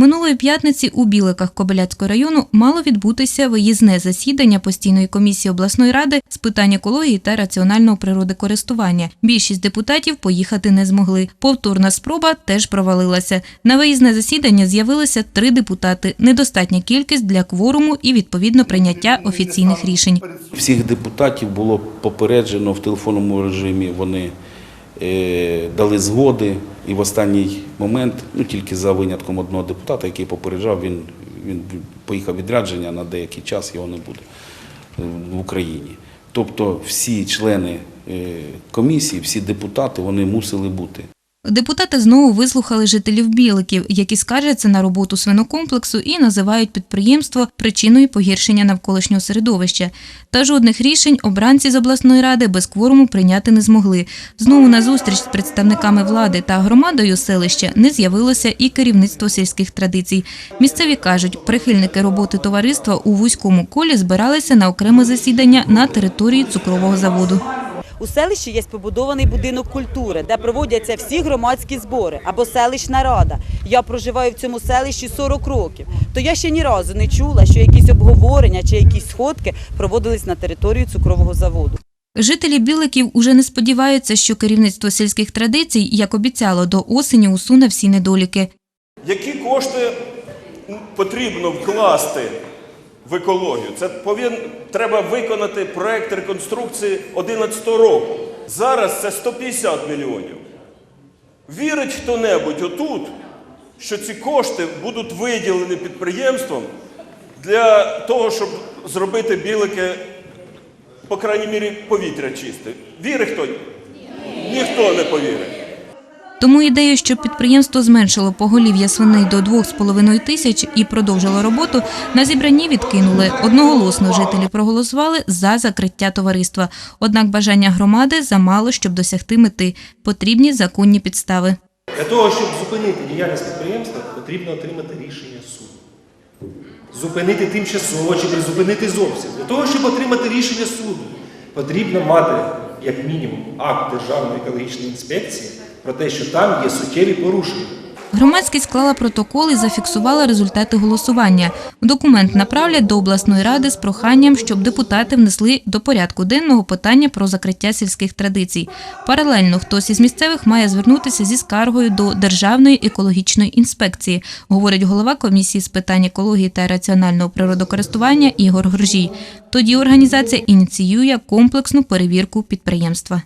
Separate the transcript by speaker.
Speaker 1: Минулої п'ятниці у Біликах Кобиляцького району мало відбутися виїзне засідання постійної комісії обласної ради з питань екології та раціонального природокористування. Більшість депутатів поїхати не змогли. Повторна спроба теж провалилася. На виїзне засідання з'явилися три депутати. Недостатня кількість для кворуму і відповідно прийняття офіційних рішень.
Speaker 2: Всіх депутатів було попереджено в телефонному режимі. Вони е, дали згоди, і в останній момент, ну тільки за винятком одного депутата, який попереджав, він, він поїхав відрядження на деякий час, його не буде в Україні. Тобто всі члени е, комісії, всі депутати, вони мусили бути.
Speaker 1: Депутати знову вислухали жителів Біликів, які скаржаться на роботу свинокомплексу і називають підприємство причиною погіршення навколишнього середовища. Та жодних рішень обранці з обласної ради без кворуму прийняти не змогли. Знову на зустріч з представниками влади та громадою селища не з'явилося і керівництво сільських традицій. Місцеві кажуть, прихильники роботи товариства у вузькому колі збиралися на окреме засідання на території цукрового заводу.
Speaker 3: У селищі є побудований будинок культури, де проводяться всі громадські збори або селищна рада. Я проживаю в цьому селищі 40 років. То я ще ні разу не чула, що якісь обговорення чи якісь сходки проводились на території цукрового заводу.
Speaker 1: Жителі Біликів уже не сподіваються, що керівництво сільських традицій, як обіцяло, до осені усуне всі недоліки.
Speaker 4: Які кошти потрібно вкласти в екологію? Це повин, треба виконати проект реконструкції 11 року. Зараз це 150 мільйонів. Вірить хто-небудь отут, що ці кошти будуть виділені підприємством для того, щоб зробити білики, по крайній мірі, повітря чисте. Вірить хто? Ніхто не повірить.
Speaker 1: Тому ідею, щоб підприємство зменшило поголів'я свиней до 2,5 тисяч і продовжило роботу, на зібранні відкинули. Одноголосно жителі проголосували за закриття товариства. Однак бажання громади замало, щоб досягти мети. Потрібні законні підстави.
Speaker 5: Для того, щоб зупинити діяльність підприємства, потрібно отримати рішення суду. Зупинити тимчасово чи призупинити зовсім. Для того, щоб отримати рішення суду, потрібно мати, як мінімум, акт Державної екологічної інспекції про те, що там є суттєві порушення.
Speaker 1: Громадськість склала протокол і зафіксувала результати голосування. Документ направлять до обласної ради з проханням, щоб депутати внесли до порядку денного питання про закриття сільських традицій. Паралельно хтось із місцевих має звернутися зі скаргою до Державної екологічної інспекції, говорить голова комісії з питань екології та раціонального природокористування Ігор Горжій. Тоді організація ініціює комплексну перевірку підприємства.